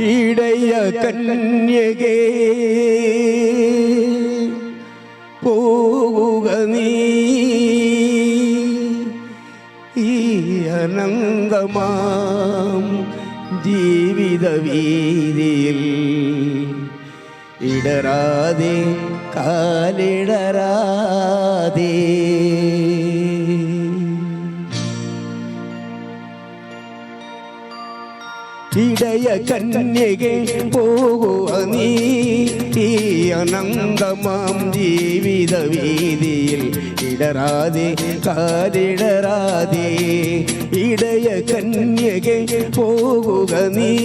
ഇടയ കന്യകേ പോവുക നീ. ഈ അനന്തമാം ജീവിത വീതിയിൽ ഇടരാതെ കാലിടരാതെ. ഇടയ കന്യകെ പോകുക നീ. ഈ അനന്തമാം ജീവിത വീതിയിൽ ഇടരാതെ കാലിടരാതെ. ഇടയ കന്യകെ പോകുക നീ.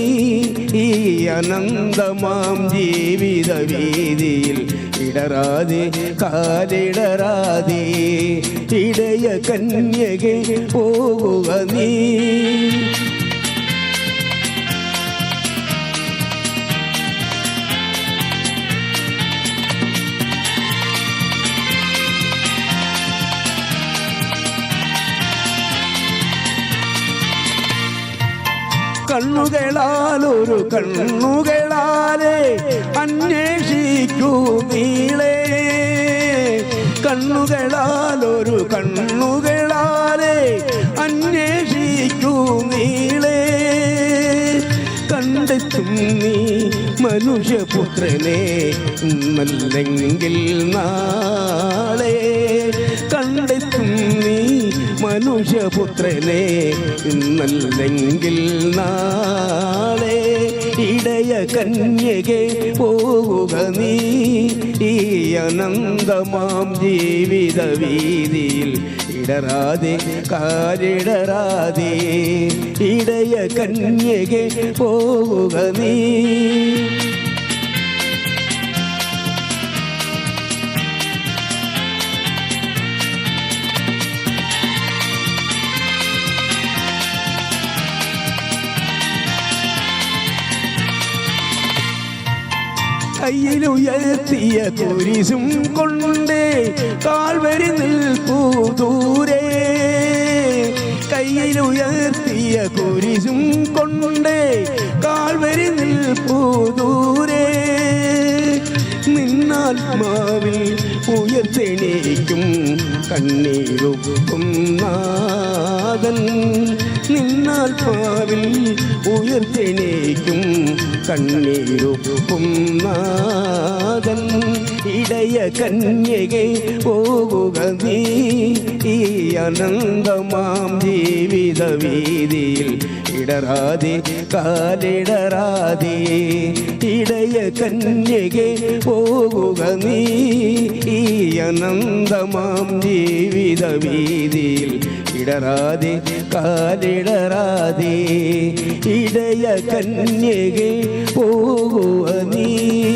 ഈ അനന്തമാം ജീവിത വീതിയിൽ ഇടരാതെ കാലിടരാതെ. ഇടയ കന്യകെ പോകുക നീ. കണ്ണുകളാലൊരു കണ്ണുകളാലെ അന്വേഷിക്കൂ നീളേ കണ്ണുകളാലൊരു കണ്ണുകളാലെ അന്വേഷിക്കൂ നീളേ കണ്ടെത്തും നീ മനുഷ്യപുത്രനെ നല്ലെങ്കിൽ നാളെ. മനുഷ്യപുത്രനെ ഇന്നല്ലെങ്കിൽ നാളെ ഇടയ കന്യകെ പോവുക നീ. ഈ അനന്തമാം ജീവിത വീതിയിൽ ഇടരാതെ കാരിടരാതെ ഇടയ കന്യകെ പോവുക നീ. കയ്യിലുയർത്തിയ കുരിശും കൊണ്ട് കാൽവരി നിൽപ്പൂ ദൂരെ. കയ്യിലുയർത്തിയ കുരിശും കൊണ്ട് കാൽവരി നിൽപ്പൂ ദൂരെ. നിന്നാത്മാവിൽ புயல் திணிக்கும் கண்ணீருக்கும் நாதன் நின்னால் பாவில் உயர்த்தினேக்கும் கண்ணீருக்கும் நான் ഇടയ കന്യകെ പോകുക നീ. ഈ അനന്തമാം ജീവിത വീതിയിൽ ഇടരാതെ കാലിടരാതെ. ഇടയ കന്യകെ പോകുക നീ. ഈ അനന്തമാം ജീവിത വീതിയിൽ ഇടരാതെ കാലിടരാതെ. ഇടയ കന്യകെ പോകുക നീ.